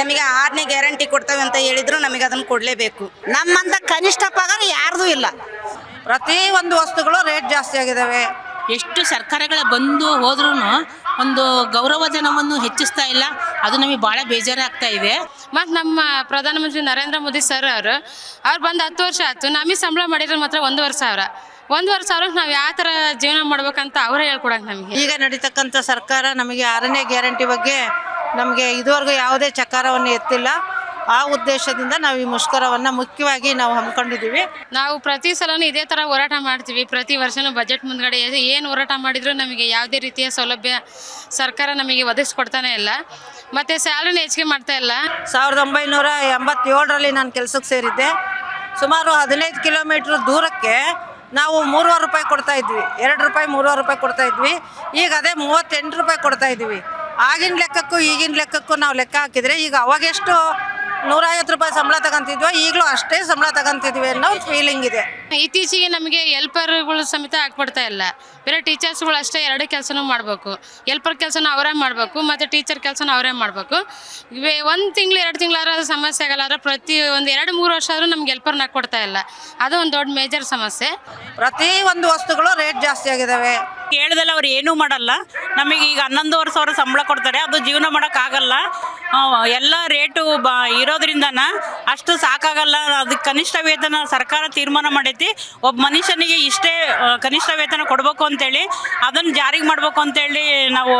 ನಮಗೆ ಆರನೇ ಗ್ಯಾರಂಟಿ ಕೊಡ್ತೇವೆ ಅಂತ ಹೇಳಿದ್ರು ನಮಗೆ ಅದನ್ನು ಕೊಡಲೇಬೇಕು. ನಮ್ಮಂತ ಕನಿಷ್ಠ ಪಗಾರ ಯಾರ್ದು ಇಲ್ಲ. ಪ್ರತಿ ಒಂದು ವಸ್ತುಗಳು ರೇಟ್ ಜಾಸ್ತಿ ಆಗಿದ್ದಾವೆ. ಎಷ್ಟು ಸರ್ಕಾರಗಳ ಬಂದು ಹೋದ್ರೂ ಒಂದು ಗೌರವಧನವನ್ನು ಹೆಚ್ಚಿಸ್ತಾ ಇಲ್ಲ. ಅದು ನಮಗೆ ಭಾಳ ಬೇಜಾರಾಗ್ತಾ ಇದೆ. ಮತ್ತು ನಮ್ಮ ಪ್ರಧಾನಮಂತ್ರಿ ನರೇಂದ್ರ ಮೋದಿ ಸರ್ ಅವರು ಅವ್ರು ಬಂದು ಹತ್ತು ವರ್ಷ ಆಯ್ತು ನಮಗೆ ಸಂಬಳ ಮಾಡಿದ್ರೆ ಮಾತ್ರ ಒಂದೂವರೆ ಸಾವಿರ. ಒಂದೂವರೆ ಸಾವಿರ ನಾವು ಯಾವ ಥರ ಜೀವನ ಮಾಡ್ಬೇಕಂತ ಅವರೇ ಹೇಳ್ಕೊಡಂಗೆ ನಮಗೆ. ಈಗ ನಡೀತಕ್ಕಂಥ ಸರ್ಕಾರ ನಮಗೆ ಆರನೇ ಗ್ಯಾರಂಟಿ ಬಗ್ಗೆ ನಮಗೆ ಇದುವರೆಗೂ ಯಾವುದೇ ಚಕಾರವನ್ನು ಎತ್ತಿಲ್ಲ. ಆ ಉದ್ದೇಶದಿಂದ ನಾವು ಈ ಮುಷ್ಕರವನ್ನು ಮುಖ್ಯವಾಗಿ ನಾವು ಹಮ್ಮಿಕೊಂಡಿದ್ದೀವಿ. ನಾವು ಪ್ರತಿ ಸಲನೂ ಇದೇ ಥರ ಹೋರಾಟ ಮಾಡ್ತೀವಿ. ಪ್ರತಿ ವರ್ಷನೂ ಬಜೆಟ್ ಮುಂದ್ಗಡೆ ಏನು ಹೋರಾಟ ಮಾಡಿದರೂ ನಮಗೆ ಯಾವುದೇ ರೀತಿಯ ಸೌಲಭ್ಯ ಸರ್ಕಾರ ನಮಗೆ ಒದಗಿಸ್ಕೊಡ್ತಾನೆ ಇಲ್ಲ. ಮತ್ತು ಸ್ಯಾಲ್ರಿನ ಹೆಚ್ಚಿಗೆ ಮಾಡ್ತಾ ಇಲ್ಲ. ಸಾವಿರದ ಒಂಬೈನೂರ ಎಂಬತ್ತೇಳರಲ್ಲಿ ನಾನು ಕೆಲಸಕ್ಕೆ ಸೇರಿದ್ದೆ. ಸುಮಾರು ಹದಿನೈದು ಕಿಲೋಮೀಟ್ರ್ ದೂರಕ್ಕೆ ನಾವು ಮೂರುವರೆ ರೂಪಾಯಿ ಕೊಡ್ತಾ ಇದ್ವಿ. ಎರಡು ರೂಪಾಯಿ ಮೂರುವರೆ ರೂಪಾಯಿ ಕೊಡ್ತಾ ಇದ್ವಿ. ಈಗ ಅದೇ ಮೂವತ್ತೆಂಟು ರೂಪಾಯಿ ಕೊಡ್ತಾ ಇದ್ವಿ ಆಗಿನ ಲೆಕ್ಕಕ್ಕೂ ಈಗಿನ ಲೆಕ್ಕಕ್ಕೂ ನಾವು ಲೆಕ್ಕ ಹಾಕಿದರೆ ಈಗ ಅವಾಗೆಷ್ಟು ನೂರೈವತ್ತು ರೂಪಾಯಿ ಸಂಬಳ ತಗೊಂತಿದ್ವೋ ಈಗಲೂ ಅಷ್ಟೇ ಸಂಬಳ ತಗೊಂತಿದ್ವಿ ಅನ್ನೋ ಫೀಲಿಂಗ್ ಇದೆ. ಇತ್ತೀಚೆಗೆ ನಮಗೆ ಎಲ್ಪರ್ಗಳು ಸಮೇತ ಹಾಕ್ಬಿಡ್ತಾ ಇಲ್ಲ. ಬೇರೆ ಟೀಚರ್ಸ್ಗಳು ಅಷ್ಟೇ ಎರಡು ಕೆಲಸನೂ ಮಾಡಬೇಕು. ಹೆಲ್ಪರ್ ಕೆಲಸನ ಅವರೇ ಮಾಡಬೇಕು ಮತ್ತು ಟೀಚರ್ ಕೆಲಸನ ಅವರೇ ಮಾಡಬೇಕು. ಒಂದು ತಿಂಗಳು ಎರಡು ತಿಂಗಳಾದ್ರೂ ಅದು ಸಮಸ್ಯೆ ಆಗಲ್ಲ ಆದರೆ ಪ್ರತಿ ಒಂದು ಎರಡು ಮೂರು ವರ್ಷ ಆದರೂ ನಮ್ಗೆ ಹೆಲ್ಪರ್ನ ಹಾಕ್ಕೊಡ್ತಾ ಇಲ್ಲ. ಅದು ಒಂದು ದೊಡ್ಡ ಮೇಜರ್ ಸಮಸ್ಯೆ. ಪ್ರತಿ ಒಂದು ವಸ್ತುಗಳು ರೇಟ್ ಜಾಸ್ತಿ ಆಗಿದ್ದಾವೆ ಕೇಳ್ದಲ್ಲ, ಅವ್ರು ಏನೂ ಮಾಡಲ್ಲ. ನಮಗೆ ಈಗ ಹನ್ನೊಂದುವರೆ ಸಾವಿರ ಸಂಬಳ ಕೊಡ್ತಾರೆ. ಅದು ಜೀವನ ಮಾಡೋಕ್ಕಾಗಲ್ಲ ಎಲ್ಲ ರೇಟು ಬ, ಇರೋದ್ರಿಂದನ ಅಷ್ಟು ಸಾಕಾಗಲ್ಲ. ಅದಕ್ಕೆ ಕನಿಷ್ಠ ವೇತನ ಸರ್ಕಾರ ತೀರ್ಮಾನ ಮಾಡೈತಿ. ಒಬ್ಬ ಮನುಷ್ಯನಿಗೆ ಇಷ್ಟೇ ಕನಿಷ್ಠ ವೇತನ ಕೊಡಬೇಕು ಅಂತೇಳಿ, ಅದನ್ನು ಜಾರಿಗೆ ಮಾಡಬೇಕು ಅಂತೇಳಿ ನಾವು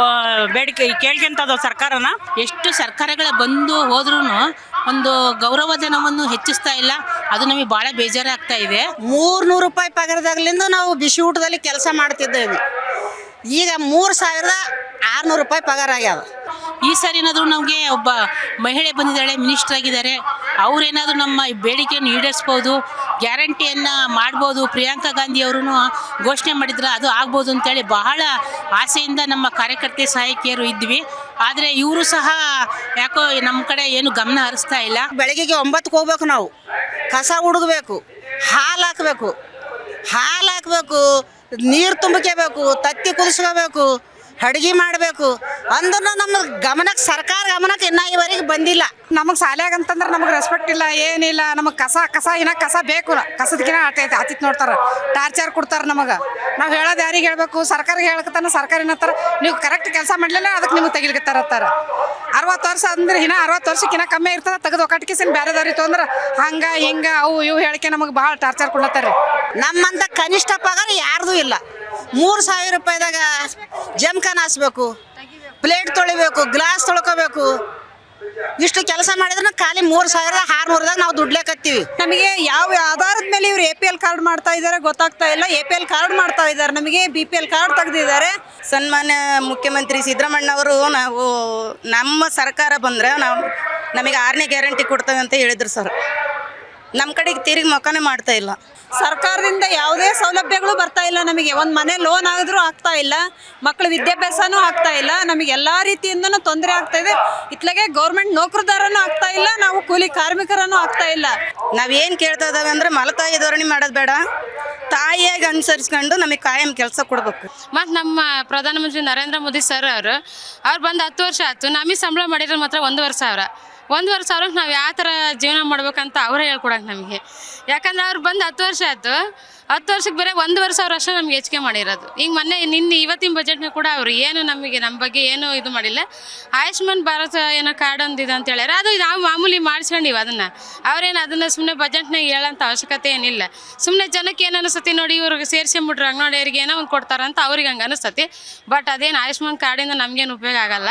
ಬೇಡಿಕೆ ಕೇಳ್ಕೊಂತದ ಸರ್ಕಾರನ. ಎಷ್ಟು ಸರ್ಕಾರಗಳ ಬಂದು ಹೋದ್ರೂ ಒಂದು ಗೌರವಧನವನ್ನು ಹೆಚ್ಚಿಸ್ತಾ ಇಲ್ಲ. ಅದು ನಮಗೆ ಭಾಳ ಬೇಜಾರಾಗ್ತಾ ಇದೆ. ಮೂರ್ನೂರು ರೂಪಾಯಿ ಪಗಾರದಾಗ್ಲಿಂದ ನಾವು ಬಿಸಿ ಊಟದಲ್ಲಿ ಕೆಲಸ ಮಾಡ್ತಿದ್ದೇವೆ ಈಗ ಮೂರು ಸಾವಿರದ ಆರುನೂರು ರೂಪಾಯಿ ಪಗಾರ ಆಗ್ಯಾವ ಈ ಸಾರಿ ಏನಾದರೂ ನಮಗೆ ಒಬ್ಬ ಮಹಿಳೆ ಬಂದಿದ್ದಾಳೆ, ಮಿನಿಸ್ಟರ್ ಆಗಿದ್ದಾರೆ. ಅವರೇನಾದರೂ ನಮ್ಮ ಬೇಡಿಕೆಯನ್ನು ಈಡೇರಿಸ್ಬೋದು, ಗ್ಯಾರಂಟಿಯನ್ನು ಮಾಡ್ಬೋದು, ಪ್ರಿಯಾಂಕಾ ಗಾಂಧಿ ಅವರು ಘೋಷಣೆ ಮಾಡಿದ್ರೆ ಅದು ಆಗ್ಬೋದು ಅಂತೇಳಿ ಬಹಳ ಆಸೆಯಿಂದ ನಮ್ಮ ಕಾರ್ಯಕರ್ತೆ ಸಹಾಯಕಿಯರು ಇದ್ವಿ. ಆದರೆ ಇವರು ಸಹ ಯಾಕೋ ನಮ್ಮ ಕಡೆ ಏನು ಗಮನ ಹರಿಸ್ತಾ ಇಲ್ಲ. ಬೆಳಗ್ಗೆಗೆ ಒಂಬತ್ತಕ್ಕೆ ಹೋಗ್ಬೇಕು ನಾವು. ಕಸ ಹುಡುಗಬೇಕು ಹಾಲು ಹಾಕಬೇಕು ಹಾಲು ಹಾಕಬೇಕು ನೀರು ತುಂಬಿಕೋಬೇಕು ತತ್ತಿ ಕುದಿಸ್ಕೋಬೇಕು ಅಡುಗೆ ಮಾಡಬೇಕು. ಅಂದ್ರೂ ನಮ್ಮ ಗಮನಕ್ಕೆ ಸರ್ಕಾರ ಗಮನಕ್ಕೆ ಇನ್ನೂ ಈವರೆಗೆ ಬಂದಿಲ್ಲ. ನಮಗೆ ಶಾಲ್ಯಾಗ ಅಂತಂದ್ರೆ ನಮಗೆ ರೆಸ್ಪೆಕ್ಟ್ ಇಲ್ಲ ಏನಿಲ್ಲ. ನಮಗೆ ಕಸ ಕಸ ಇನ್ನ ಕಸ ಬೇಕು. ಕಸದಕ್ಕಿನ ಆಟೈತೆ ಆತಿತ್ ನೋಡ್ತಾರೆ. ಟಾರ್ಚರ್ ಕೊಡ್ತಾರೆ ನಮಗೆ. ನಾವು ಹೇಳೋದು ಯಾರಿಗೆ ಹೇಳಬೇಕು? ಸರ್ಕಾರಿಗೆ ಹೇಳಕತ್ತಾನ ಸರ್ಕಾರ ಏನತ್ತಾರ ನೀವು ಕರೆಕ್ಟ್ ಕೆಲಸ ಮಾಡಲಿಲ್ಲ ಅದಕ್ಕೆ ನಿಮಗೆ ತೆಗಿಲಿಕತ್ತಾರತ್ತಾರ ಅರವತ್ತು ವರ್ಷ ಅಂದ್ರೆ ಇನ್ನ ಅರವತ್ತು ವರ್ಷಕ್ಕಿನ್ನ ಕಮ್ಮಿ ಇರ್ತದೆ ತೆಗೆದು ಒಕ್ಕಟ್ಕಿಸಿನ ಬೇರೆದವ್ರಿಗೆ ಅಂದ್ರೆ ಹಂಗ ಹಿಂಗ ಅವು ಇವು ಹೇಳಿಕೆ ನಮಗೆ ಭಾಳ ಟಾರ್ಚರ್ ಕೊಡ್ಲತ್ತಾರೆ ನಮ್ಮಂತ ಕನಿಷ್ಠ ಪಗಾರ ಯಾರ್ದು ಇಲ್ಲ. ಮೂರು ಸಾವಿರ ರೂಪಾಯಿದಾಗ ಜಮ್ಖಾನ್ ಹಾಸ್ಬೇಕು. ಪ್ಲೇಟ್ ತೊಳಿಬೇಕು ಗ್ಲಾಸ್ ತೊಳ್ಕೋಬೇಕು. ಇಷ್ಟು ಕೆಲಸ ಮಾಡಿದ್ರೆ ಖಾಲಿ ಮೂರು ಸಾವಿರದ ಆರ್ನೂರದಾಗ ನಾವು ದುಡ್ಲೇಕತ್ತೀವಿ ನಮಗೆ ಯಾವ ಆಧಾರದ ಮೇಲೆ ಇವ್ರು ಎ ಪಿ ಎಲ್ ಕಾರ್ಡ್ ಮಾಡ್ತಾ ಇದ್ದಾರೆ ಗೊತ್ತಾಗ್ತಾ ಇಲ್ಲ. ಎ ಪಿ ಎಲ್ ಕಾರ್ಡ್ ಮಾಡ್ತಾ ಇದ್ದಾರೆ. ನಮಗೆ ಬಿ ಪಿ ಎಲ್ ಕಾರ್ಡ್ ತೆಗೆದಿದ್ದಾರೆ. ಸನ್ಮಾನ್ಯ ಮುಖ್ಯಮಂತ್ರಿ ಸಿದ್ದರಾಮಣ್ಣ ಅವರು ನಾವು ನಮ್ಮ ಸರ್ಕಾರ ಬಂದರೆ ನಾವು ನಮಗೆ ಆರನೇ ಗ್ಯಾರಂಟಿ ಕೊಡ್ತೇವೆ ಅಂತ ಹೇಳಿದ್ರು ಸರ್. ನಮ್ಮ ಕಡೆಗೆ ತಿರುಗಿ ಮೊಕ್ಕನೇ ಮಾಡ್ತಾ ಇಲ್ಲ. ಸರ್ಕಾರದಿಂದ ಯಾವುದೇ ಸೌಲಭ್ಯಗಳು ಬರ್ತಾ ಇಲ್ಲ ನಮಗೆ. ಒಂದು ಮನೆ ಲೋನ್ ಆಗಿದ್ರೂ ಆಗ್ತಾ ಇಲ್ಲ. ಮಕ್ಕಳ ವಿದ್ಯಾಭ್ಯಾಸನೂ ಆಗ್ತಾ ಇಲ್ಲ. ನಮಗೆ ಎಲ್ಲ ರೀತಿಯಿಂದನೂ ತೊಂದರೆ ಆಗ್ತಾ ಇದೆ. ಇತ್ಲಾಗೆ ಗೌರ್ಮೆಂಟ್ ನೌಕರದಾರನೂ ಆಗ್ತಾ ಇಲ್ಲ. ನಾವು ಕೂಲಿ ಕಾರ್ಮಿಕರನ್ನು ಆಗ್ತಾ ಇಲ್ಲ. ನಾವೇನು ಕೇಳ್ತಾ ಇದ್ದಾವೆ ಅಂದರೆ ಮಲತಾಯಿ ಧೋರಣೆ ಮಾಡೋದು ಬೇಡ. ತಾಯಿಯಾಗಿ ಅನುಸರಿಸ್ಕೊಂಡು ನಮಗೆ ಕಾಯಂ ಕೆಲಸ ಕೊಡಬೇಕು. ಮತ್ತು ನಮ್ಮ ಪ್ರಧಾನಮಂತ್ರಿ ನರೇಂದ್ರ ಮೋದಿ ಸರ್ ಅವರು, ಅವ್ರು ಬಂದು ಹತ್ತು ವರ್ಷ ಆಯ್ತು. ನಮಗೆ ಸಂಬಳ ಮಾಡಿರೋ ಮಾತ್ರ ಒಂದೂವರೆ ಸಾವಿರ. ಒಂದೂವರೆ ಸಾವಿರಕ್ಕೆ ನಾವು ಯಾವ ಥರ ಜೀವನ ಮಾಡ್ಬೇಕಂತ ಅವರೇ ಹೇಳ್ಕೊಡಂಗೆ ನಮಗೆ. ಯಾಕಂದ್ರೆ ಅವ್ರು ಬಂದು ಹತ್ತು ವರ್ಷ ಆಯ್ತು. ಹತ್ತು ವರ್ಷಕ್ಕೆ ಬರೀ ವರ್ಷ ಸಾವಿರ ಅಷ್ಟೇ ನಮ್ಗೆ ಹೆಚ್ಚಿಗೆ ಮಾಡಿರೋದು. ಈಗ ಮೊನ್ನೆ ನಿನ್ನೆ ಇವತ್ತಿನ ಬಜೆಟ್ನ ಕೂಡ ಅವರು ಏನು ನಮಗೆ ನಮ್ಮ ಬಗ್ಗೆ ಏನು ಇದು ಮಾಡಿಲ್ಲ. ಆಯುಷ್ಮಾನ್ ಭಾರತ ಏನೋ ಕಾರ್ಡ್ ಒಂದಿದೆ ಅಂತ ಹೇಳ್ಯಾರ. ಅದು ನಾವು ಮಾಮೂಲಿ ಮಾಡಿಸ್ಕೊಂಡಿವಿ ಅದನ್ನು. ಅವ್ರೇನು ಅದನ್ನು ಸುಮ್ಮನೆ ಬಜೆಟ್ನಾಗ ಹೇಳೋಂಥ ಅವಶ್ಯಕತೆ ಏನಿಲ್ಲ. ಸುಮ್ಮನೆ ಜನಕ್ಕೆ ಏನು ಅನಿಸ್ತತಿ ನೋಡಿ ಇವ್ರಿಗೆ ಸೇರಿಸ್ಕೊಂಬಿಟ್ರೆ ಅಂಗನವಾಡಿಯವ್ರಿಗೆ ಏನೋ ಒಂದು ಕೊಡ್ತಾರಂತ ಅವ್ರಿಗೆ ಹಂಗೆ ಅನಿಸ್ತತಿ. ಬಟ್ ಅದೇನು ಆಯುಷ್ಮಾನ್ ಕಾರ್ಡಿಂದ ನಮಗೇನು ಉಪಯೋಗ ಆಗಲ್ಲ.